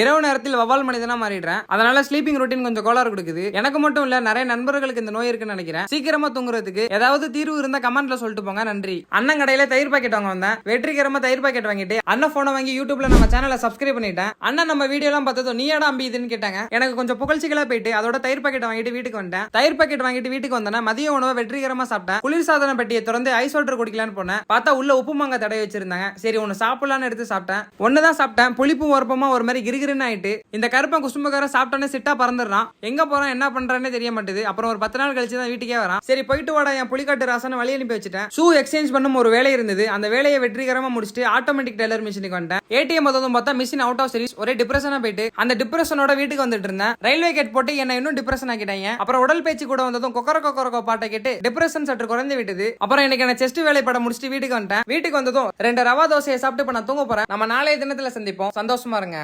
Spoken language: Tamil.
இரவு நேரத்தில் வவால் மனிதனா மாறிடுறேன். அதனால ஸ்லீப்பிங் ரொட்டீன் கொஞ்சம் கோளாறு கொடுக்குது. எனக்கு மட்டும் இல்ல நிறைய நண்பர்களுக்கு இந்த நோய் இருக்குன்னு நினைக்கிறேன். சீக்கிரமா தூங்குறதுக்கு ஏதாவது தீர்வு இருந்தா கமெண்ட்ல சொல்லிட்டு போங்க. நன்றி. அண்ணன் கடையில தயிர் பாக்கெட் வாங்க வந்தேன். வெற்றிகரமா தயிர் பாக்கெட் வாங்கிட்டு அண்ணன் போனை வாங்கி யூடியூப்ல நம்ம சேனலை சப்ஸ்கிரைப் பண்ணிட்டேன். அண்ணன் நம்ம வீடியோ எல்லாம் பார்த்ததும் நீ ஏடா அம்பி இதுன்னு கேட்டாங்க. எனக்கு கொஞ்சம் புகழ்ச்சிகளா போயிட்டு அதோட தயிர் பாக்கெட் வாங்கிட்டு வீட்டுக்கு வந்தேன் தயிர் பாக்கெட் வாங்கிட்டு வீட்டுக்கு வந்தேன் மதிய உணவை வெற்றிகரமா சாப்பிட்டேன். குளிர்சாதன பெட்டியை திறந்து ஐஸ் வாட்டர் குடிக்கலான்னு போனேன். பார்த்தா உள்ள உப்பு மாங்காய் தடவை வச்சிருந்தாங்க. சரி ஒன்னு சாப்பிடலான்னு எடுத்து சாப்பிட்டேன். ஒன்னு தான் சாப்பிட்டேன். புளிப்பும் உரப்பமா ஒரு மாதிரி கிருன்னு ஆயிட்டு இந்த கருப்பன் குசும்பக்காரன் சாப்பிட்டோன்னே சிட்டா பறந்துடுறான். எங்க போறான் என்ன பண்றானே தெரிய மாட்டுது. அப்புறம் ஒரு பத்து நாள் கழிச்சு தான் வீட்டுக்கே வரான். சரி போயிட்டு வாடா என் புலிக்காட்டு ராசனை வழி அனுப்பி வச்சுட்டேன். ஷூ எக்ஸ்சேஞ்ச் பண்ணும் ஒரு வேலை இருந்தது. அந்த வேலையை வெற்றிகரமா முடிச்சுட்டு ஆட்டோமேட்டிக் டெய்லர் மிஷினுக்கு வந்துட்டேன். ஏடிஎம் வந்ததும் பார்த்தா மிஷின் அவுட் ஆஃப் சர்வீஸ் ஒரே டிப்ரெஷனா போயிட்டு அந்த டிப்ரெஷனோட வீட்டுக்கு வந்துட்டு இருந்தேன். ரயில்வே கேட் போட்டு என்ன இன்னும் டிப்ரெஷன் ஆக்கிட்டாங்க. அப்புறம் உடல் பேச்சு கூட வந்ததும் கொக்கர கொக்கரக்கோ பாட்டை கேட்டு டிப்ரெஷன் சற்று குறைந்து விட்டது. அப்புறம் எனக்கு என்ன செஸ்ட் வேலைப்படம் முடிச்சுட்டு வீட்டுக்கு வந்துட்டேன். வீட்டுக்கு வந்ததும் ரெண்டு ரவா தோசையை சாப்பிட்டு இப்ப நான் தூங்க போறேன். நம்ம நாளைய தினத்துல சந்திப்போம். சந்தோஷமா இருங்க.